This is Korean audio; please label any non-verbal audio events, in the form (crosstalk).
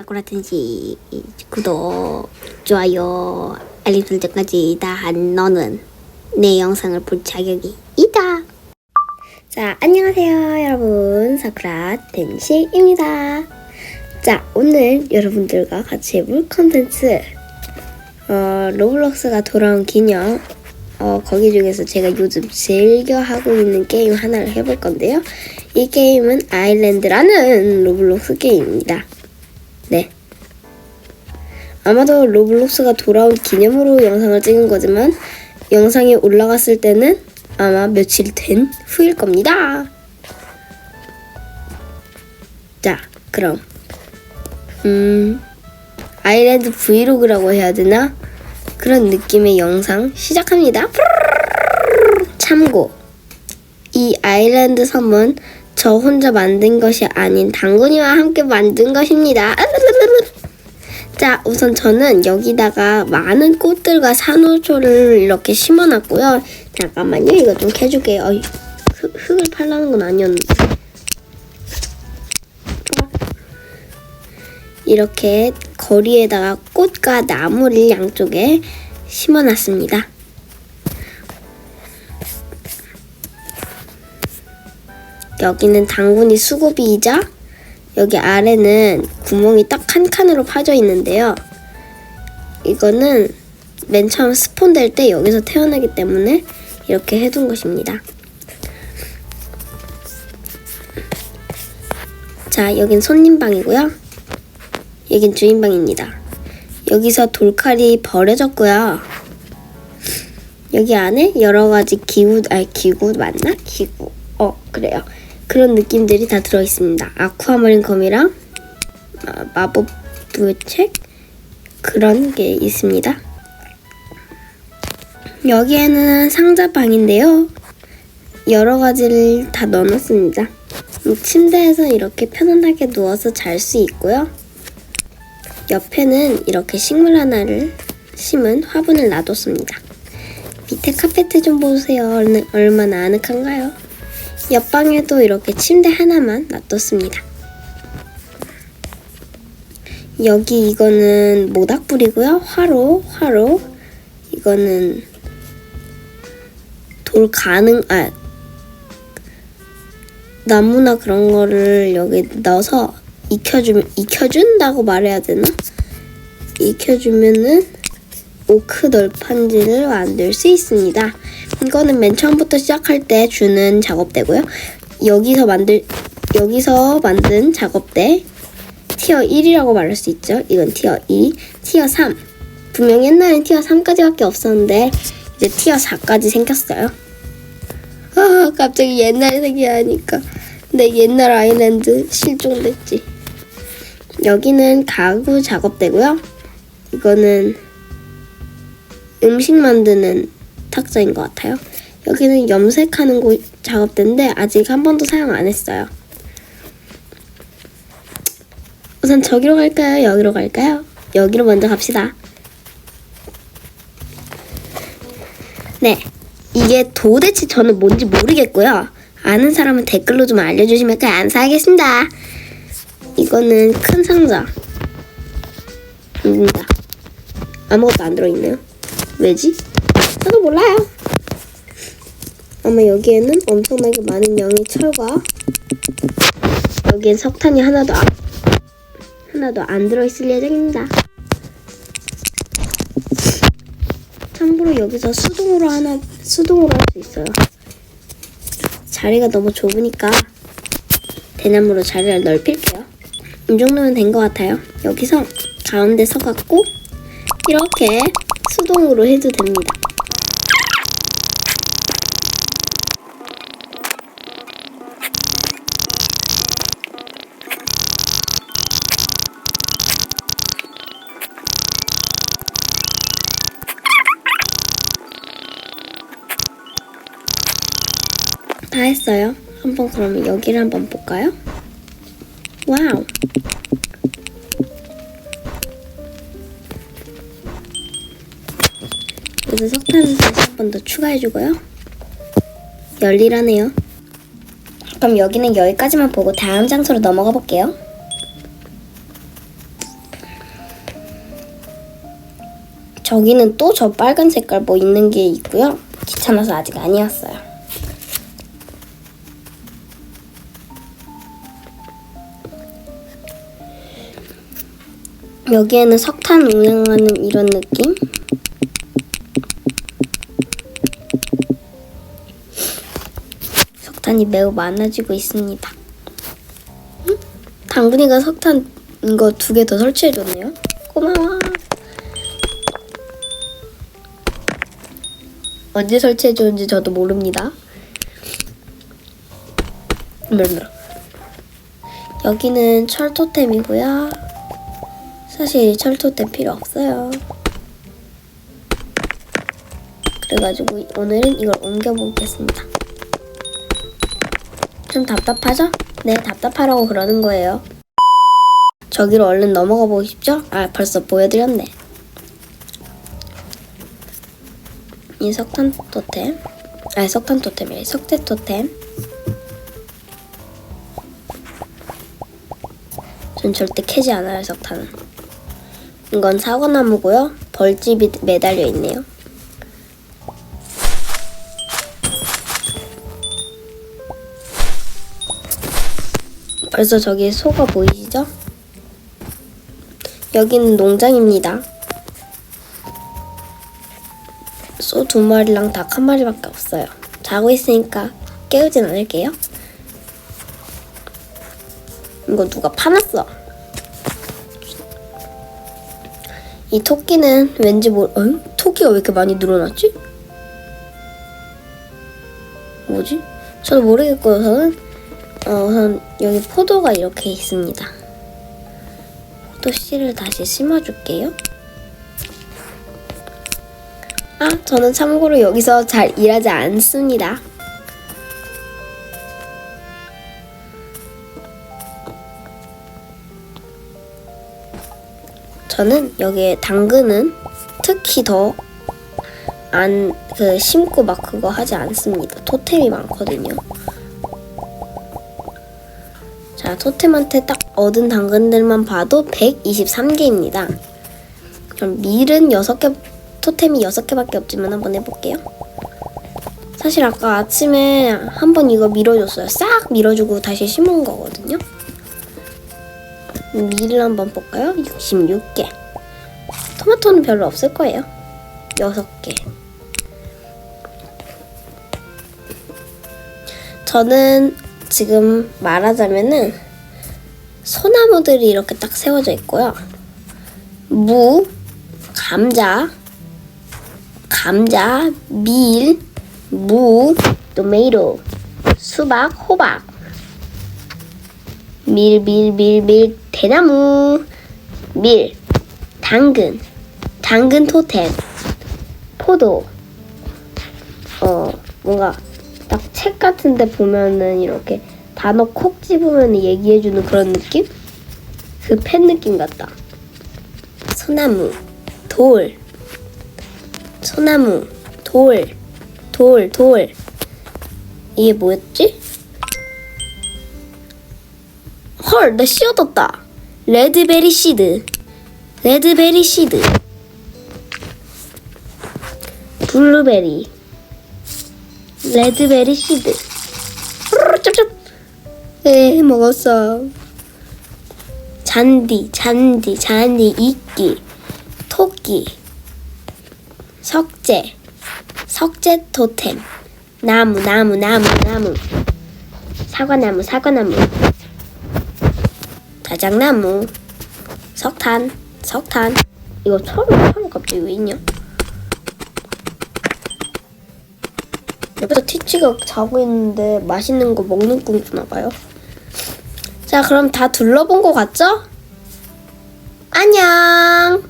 사쿠라 텐시 구독, 좋아요, 알림 설정까지 다 한 너는 내 영상을 볼 자격이 있다. 자, 안녕하세요, 여러분. 사쿠라 텐시입니다. 자, 오늘 여러분들과 같이 해볼 컨텐츠, 어, 로블록스가 돌아온 기념, 어, 거기 중에서 제가 요즘 즐겨 하고 있는 게임 하나를 해볼 건데요. 이 게임은 아일랜드라는 로블록스 게임입니다. 네. 아마도 로블록스가 돌아온 기념으로 영상을 찍은 거지만 영상이 올라갔을 때는 아마 며칠 된 후일 겁니다. 자, 그럼 음 아일랜드 브이로그라고 해야 되나? 그런 느낌의 영상 시작합니다. 참고 이 아일랜드 섬은 저 혼자 만든 것이 아닌 당근이와 함께 만든 것입니다. (laughs) 자, 우선 저는 여기다가 많은 꽃들과 산호초를 이렇게 심어놨고요. 잠깐만요, 이거 좀 캐줄게요. 어이, 흙, 흙을 팔라는 건 아니었는데. 이렇게 거리에다가 꽃과 나무를 양쪽에 심어놨습니다. 여기는 당근이 수고비이자 여기 아래는 구멍이 딱 한 칸으로 파져 있는데요. 이거는 맨 처음 스폰 될 때 여기서 태어나기 때문에 이렇게 해둔 것입니다. 자, 여긴 손님방이고요. 여긴 주인방입니다. 여기서 돌칼이 버려졌고요. 여기 안에 여러 가지 기구, 아니 기구 맞나? 기구. 어, 그래요. 그런 느낌들이 다 들어 있습니다. 아쿠아마린 검이랑 아, 마법 부책 그런 게 있습니다. 여기에는 상자방인데요. 여러 가지를 다 넣어놨습니다. 음, 침대에서 이렇게 편안하게 누워서 잘 수 있고요. 옆에는 이렇게 식물 하나를 심은 화분을 놔뒀습니다. 밑에 카페트 좀 보세요. 얼- 얼마나 아늑한가요? 옆방에도 이렇게 침대 하나만 놔뒀습니다. 여기 이거는 모닥불이고요. 화로, 화로. 이거는 돌 가능, 아, 나무나 그런 거를 여기 넣어서 익혀주면, 익혀준다고 말해야 되나? 익혀주면은 오크 널판지를 만들 수 있습니다. 이거는 맨 처음부터 시작할 때 주는 작업대고요. 여기서 만들 여기서 만든 작업대 티어 1이라고 말할 수 있죠. 이건 티어 2, 티어 3. 분명 옛날엔 티어 3까지밖에 없었는데 이제 티어 4까지 생겼어요. 아, 갑자기 옛날 생각하니까 내 옛날 아일랜드 실종됐지. 여기는 가구 작업대고요. 이거는 음식 만드는 탁자인 것 같아요. 여기는 염색하는 곳 작업대인데 아직 한 번도 사용 안 했어요. 우선 저기로 갈까요? 여기로 갈까요? 여기로 먼저 갑시다. 네. 이게 도대체 저는 뭔지 모르겠고요. 아는 사람은 댓글로 좀 알려주시면 감사하겠습니다. 이거는 큰 상자. 입니다. 아무것도 안 들어있네요. 왜지? 저도 몰라요. 아마 여기에는 엄청나게 많은 양의 철과 여기엔 석탄이 하나도 안, 하나도 안 들어있을 예정입니다. 참고로 여기서 수동으로 하나 수동으로 할 수 있어요. 자리가 너무 좁으니까 대나무로 자리를 넓힐게요. 이 정도면 된 것 같아요. 여기서 가운데 서갖고 이렇게 수동으로 해도 됩니다. 다 했어요. 한번 그러면 여기를 한번 볼까요? 와우! 여기 석탄을 다시 한 번 더 추가해주고요. 열리라네요. 그럼 여기는 여기까지만 보고 다음 장소로 넘어가 볼게요. 저기는 또 저 빨간 색깔 뭐 있는 게 있고요. 귀찮아서 아직 아니었어요. 여기에는 석탄 운영하는 이런 느낌? 석탄이 매우 많아지고 있습니다. 응? 당근이가 석탄 이거 두 개 더 설치해줬네요. 고마워. 언제 설치해줬는지 저도 모릅니다. 여기는 철토템이고요. 사실 철토템 필요 없어요. 그래가지고 오늘은 이걸 옮겨보겠습니다. 좀 답답하죠? 네, 답답하라고 그러는 거예요. 저기로 얼른 넘어가 보고 싶죠? 아, 벌써 보여드렸네. 이 석탄 토템. 아, 석탄 토템이래. 석쇠 토템. 전 절대 캐지 않아요, 석탄은. 이건 사과나무고요. 벌집이 매달려 있네요. 벌써 저기 소가 보이시죠? 여기는 농장입니다. 소 두 마리랑 닭 한 마리밖에 없어요. 자고 있으니까 깨우진 않을게요. 이거 누가 파놨어? 이 토끼는 왠지 모, 어? 토끼가 왜 이렇게 많이 늘어났지? 뭐지? 저도 모르겠고요. 저는 어, 우선 여기 포도가 이렇게 있습니다. 포도 씨를 다시 심어줄게요. 아, 저는 참고로 여기서 잘 일하지 않습니다. 저는 여기에 당근은 특히 더 안 그 심고 막 그거 하지 않습니다. 토템이 많거든요. 자, 토템한테 딱 얻은 당근들만 봐도 123개입니다. 그럼 밀은 6개, 토템이 6개밖에 없지만 한번 해볼게요. 사실 아까 아침에 한번 이거 밀어줬어요. 싹 밀어주고 다시 심은 거거든요. 밀을 한번 볼까요? 66개. 토마토는 별로 없을 거예요. 6개. 저는 지금 말하자면은 소나무들이 이렇게 딱 세워져 있고요. 무, 감자, 감자, 밀, 무, 토마토, 수박, 호박, 밀, 밀, 밀, 밀, 대나무, 밀, 당근, 당근 토템, 포도, 어, 뭔가 딱 책 같은데 보면은 이렇게 단어 콕 집으면 얘기해주는 그런 느낌? 그 펜 느낌 같다. 소나무, 돌, 소나무, 돌, 돌, 돌. 이게 뭐였지? 헐, 나씨 얻었다. 레드베리 씨드. 레드베리 씨드. 블루베리. 레드베리. 후루루 쩝쩝. 네, 먹었어. 잔디, 잔디, 잔디, 이끼, 토끼, 석재, 석재 토템, 나무, 나무, 나무, 나무, 사과나무, 사과나무, 다장나무, 석탄, 석탄. 이거 처음, 처음 갑자기 왜 있냐? 옆에서 티치가 자고 있는데 맛있는 거 먹는 꿈 꾸나 봐요. 자, 그럼 다 둘러본 것 같죠? 안녕!